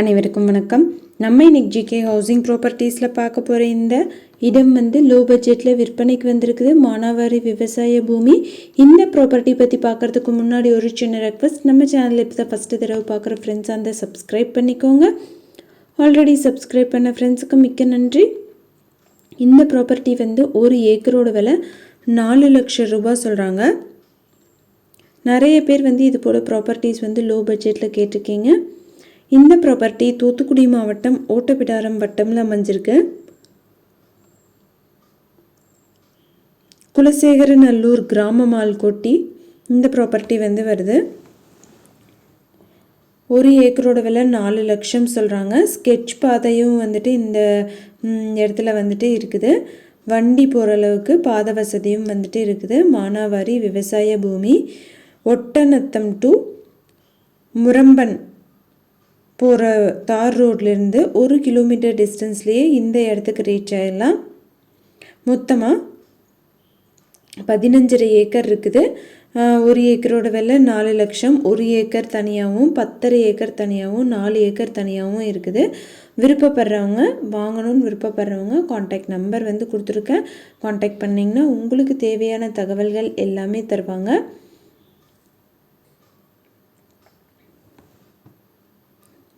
அனைவருக்கும் வணக்கம். நம்ம இன்னைக்கு ஜிகே ஹவுசிங் ப்ராப்பர்ட்டிஸில் பார்க்க போகிற இந்த இடம் வந்து லோ பட்ஜெட்டில் விற்பனைக்கு வந்திருக்குது. மானாவாரி விவசாய பூமி. இந்த ப்ராப்பர்ட்டி பற்றி பார்க்குறதுக்கு முன்னாடி ஒரு சின்ன ரெக்வஸ்ட் நம்ம சேனலில் இப்போ தான் ஃபஸ்ட்டு தடவை பார்க்குற ஃப்ரெண்ட்ஸ் அந்த சப்ஸ்கிரைப் பண்ணிக்கோங்க. ஆல்ரெடி சப்ஸ்கிரைப் பண்ண ஃப்ரெண்ட்ஸுக்கு மிக்க நன்றி. இந்த ப்ராப்பர்ட்டி வந்து ஒரு ஏக்கரோட விலை நாலு லட்சம் ரூபாய் சொல்கிறாங்க நிறைய பேர் வந்து இது போல் ப்ராப்பர்ட்டிஸ் வந்து லோ பட்ஜெட்டில் கேட்டிருக்கீங்க. இந்த ப்ராப்பர்ட்டி தூத்துக்குடி மாவட்டம் ஓட்டப்பிடாரம் வட்டம்ல அமைஞ்சிருக்கு. குலசேகரநல்லூர் கிராம மால்கோட்டி இந்த ப்ராப்பர்ட்டி வந்து வருது. ஒரு ஏக்கரோட விலை நாலு லட்சம் சொல்கிறாங்க ஸ்கெட்ச் பாதையும் வந்துட்டு இந்த இடத்துல வந்துட்டு இருக்குது. வண்டி போகிற அளவுக்கு பாத வசதியும் வந்துட்டு இருக்குது. மானாவாரி விவசாய பூமி ஒட்டநத்தம் டு முரம்பன் போகிற தார் ரோட்லேருந்து ஒரு கிலோமீட்டர் டிஸ்டன்ஸ்லேயே இந்த இடத்துக்கு ரீச் ஆயிடலாம். மொத்தமாக பதினஞ்சரை ஏக்கர் இருக்குது. ஒரு ஏக்கரோட விலை நாலு லட்சம். ஒரு ஏக்கர் தனியாகவும் பத்தரை ஏக்கர் தனியாகவும் நாலு ஏக்கர் தனியாகவும் இருக்குது. விருப்பப்படுறவங்க வாங்கணும்னு விருப்பப்படுறவங்க காண்டாக்ட் நம்பர் வந்து கொடுத்துருக்கேன். காண்டாக்ட் பண்ணிங்கன்னா உங்களுக்கு தேவையான தகவல்கள் எல்லாமே தருவாங்க.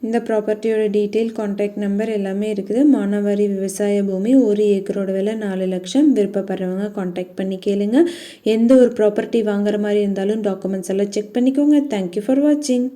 இந்த ப்ராப்பர்ட்டியோட டீட்டெயில் காண்டாக்ட் நம்பர் எல்லாமே இருக்குது. மானாவாரி விவசாய பூமி ஒரு ஏக்கரோட விலை நாலு லட்சம். விருப்பப்படுறவங்க காண்டாக்ட் பண்ணி கேளுங்க. எந்த ஒரு ப்ராப்பர்ட்டி வாங்குற மாதிரி இருந்தாலும் டாக்குமெண்ட்ஸ் எல்லாம் செக் பண்ணிக்கோங்க. தேங்க்யூ ஃபார் வாட்சிங்